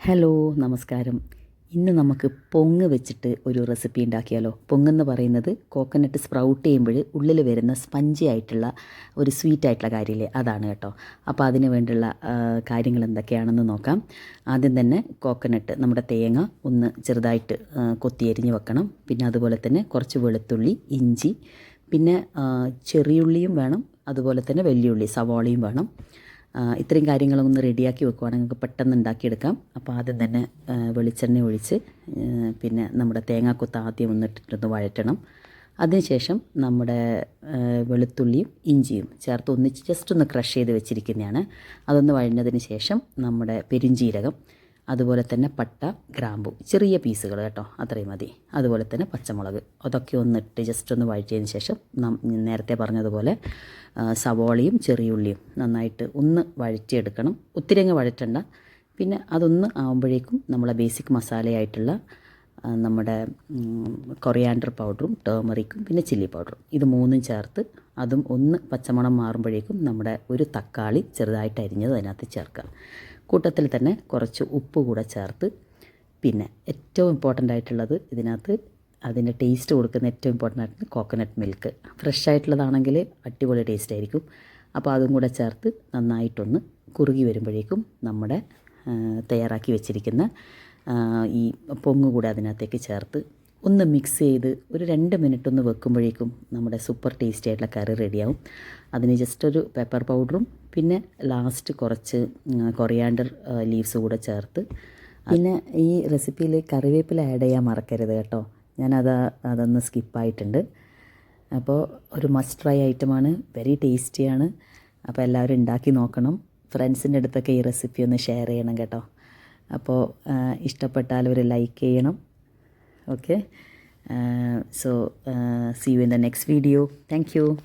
Hello നമസ്കാരം. ഇന്ന് നമുക്ക് പൊങ്ങ് വെച്ചിട്ട് ഒരു റെസിപ്പി ഉണ്ടാക്കിയാലോ? പൊങ്ങെന്ന് പറയുന്നത് കോക്കനട്ട് സ്പ്രൗട്ട് ചെയ്യുമ്പോൾ ഉള്ളിൽ വരുന്ന സ്പഞ്ചി ആയിട്ടുള്ള ഒരു സ്വീറ്റ് ആയിട്ടുള്ള കാര്യമില്ലേ അതാണ് കേട്ടോ. അപ്പോൾ അതിന് വേണ്ടിയുള്ള കാര്യങ്ങൾ എന്തൊക്കെയാണെന്ന് നോക്കാം. ആദ്യം തന്നെ കോക്കനട്ട് നമ്മുടെ തേങ്ങ ഒന്ന് ചെറുതായിട്ട് ആ, കൊത്തി എരിഞ്ഞ് വെക്കണം. പിന്നെ അതുപോലെ തന്നെ കുറച്ച് വെളുത്തുള്ളി ഇഞ്ചി. പിന്നെ ചെറിയുള്ളിയും വേണം. അതുപോലെ തന്നെ വലിയുള്ളി സവാളയും വേണം. ഇത്രയും കാര്യങ്ങളൊന്ന് റെഡിയാക്കി വെക്കുവാണെങ്കിൽ നമുക്ക് പെട്ടെന്ന് ഉണ്ടാക്കിയെടുക്കാം. അപ്പോൾ ആദ്യം തന്നെ വെളിച്ചെണ്ണ ഒഴിച്ച് പിന്നെ നമ്മുടെ തേങ്ങാക്കൊത്ത് ആദ്യം ഒന്ന് ഇട്ടിട്ടൊന്ന് വഴറ്റണം. അതിനുശേഷം നമ്മുടെ വെളുത്തുള്ളിയും ഇഞ്ചിയും ചേർത്ത് ഒന്നിച്ച് ജസ്റ്റ് ഒന്ന് ക്രഷ് ചെയ്ത് വെച്ചിരിക്കുന്നതാണ്. അതൊന്ന് വഴഞ്ഞതിന് ശേഷം നമ്മുടെ പെരുംജീരകം അതുപോലെ തന്നെ പട്ട ഗ്രാമ്പു ചെറിയ പീസുകൾ കേട്ടോ അത്രയും മതി. അതുപോലെ തന്നെ പച്ചമുളക്. അതൊക്കെ ഒന്നിട്ട് ജസ്റ്റ് ഒന്ന് വഴറ്റിയതിന് ശേഷം നേരത്തെ പറഞ്ഞതുപോലെ സവോളയും ചെറിയുള്ളിയും നന്നായിട്ട് ഒന്ന് വഴറ്റിയെടുക്കണം. ഒത്തിരി അങ്ങ് വഴറ്റണ്ട. പിന്നെ അതൊന്ന് ആകുമ്പോഴേക്കും നമ്മളെ ബേസിക് മസാലയായിട്ടുള്ള നമ്മുടെ കൊറിയാണ്ടർ പൗഡറും ടേമറിക്കും പിന്നെ ചില്ലി പൗഡറും ഇത് മൂന്നും ചേർത്ത് അതും ഒന്ന് പച്ചമണം മാറുമ്പോഴേക്കും നമ്മുടെ ഒരു തക്കാളി ചെറുതായിട്ട് അരിഞ്ഞത് അതിനകത്ത് ചേർക്കുക. കൂട്ടത്തിൽ തന്നെ കുറച്ച് ഉപ്പ് കൂടെ ചേർത്ത് പിന്നെ ഏറ്റവും ഇമ്പോർട്ടന്റ് ആയിട്ടുള്ളത് ഇതിനകത്ത് അതിന്റെ ടേസ്റ്റ് കൊടുക്കുന്ന ഏറ്റവും ഇമ്പോർട്ടന്റ് ആയിട്ട് കോക്കനട്ട് മിൽക്ക് ഫ്രഷ് ആയിട്ടുള്ളതാണെങ്കിൽ അടിപൊളി ടേസ്റ്റ് ആയിരിക്കും. അപ്പോൾ അതും കൂടെ ചേർത്ത് നന്നായിട്ടൊന്ന് കുറുകി വരുമ്പോഴേക്കും നമ്മുടെ തയ്യാറാക്കി വെച്ചിരിക്കുന്ന ഈ പൊങ്ങ് കൂടെ അതിനകത്തേക്ക് ചേർത്ത് ഒന്ന് മിക്സ് ചെയ്ത് ഒരു രണ്ട് മിനിറ്റ് ഒന്ന് വെക്കുമ്പോഴേക്കും നമ്മുടെ സൂപ്പർ ടേസ്റ്റി ആയിട്ടുള്ള കറി റെഡിയാവും അതിന് ജസ്റ്റ് ഒരു പെപ്പർ പൗഡറും പിന്നെ ലാസ്റ്റ് കുറച്ച് കൊറിയാണ്ടർ ലീവ്സ് കൂടെ ചേർത്ത് പിന്നെ ഈ റെസിപ്പിയിൽ കറിവേപ്പില ആഡ് ചെയ്യാൻ മറക്കരുത് കേട്ടോ. ഞാനത് അതൊന്ന് സ്കിപ്പായിട്ടുണ്ട് അപ്പോൾ ഒരു മസ്റ്റ് ട്രൈ ഐറ്റമാണ് വെരി ടേസ്റ്റിയാണ് അപ്പോൾ എല്ലാവരും ഉണ്ടാക്കി നോക്കണം. ഫ്രണ്ട്സിന്റെ അടുത്തൊക്കെ ഈ റെസിപ്പി ഒന്ന് ഷെയർ ചെയ്യണം കേട്ടോ. അപ്പോൾ ഇഷ്ടപ്പെട്ടാൽ ഒരു ലൈക്ക് ചെയ്യണം. okay? Uh, so uh, see you in the next video. Thank you.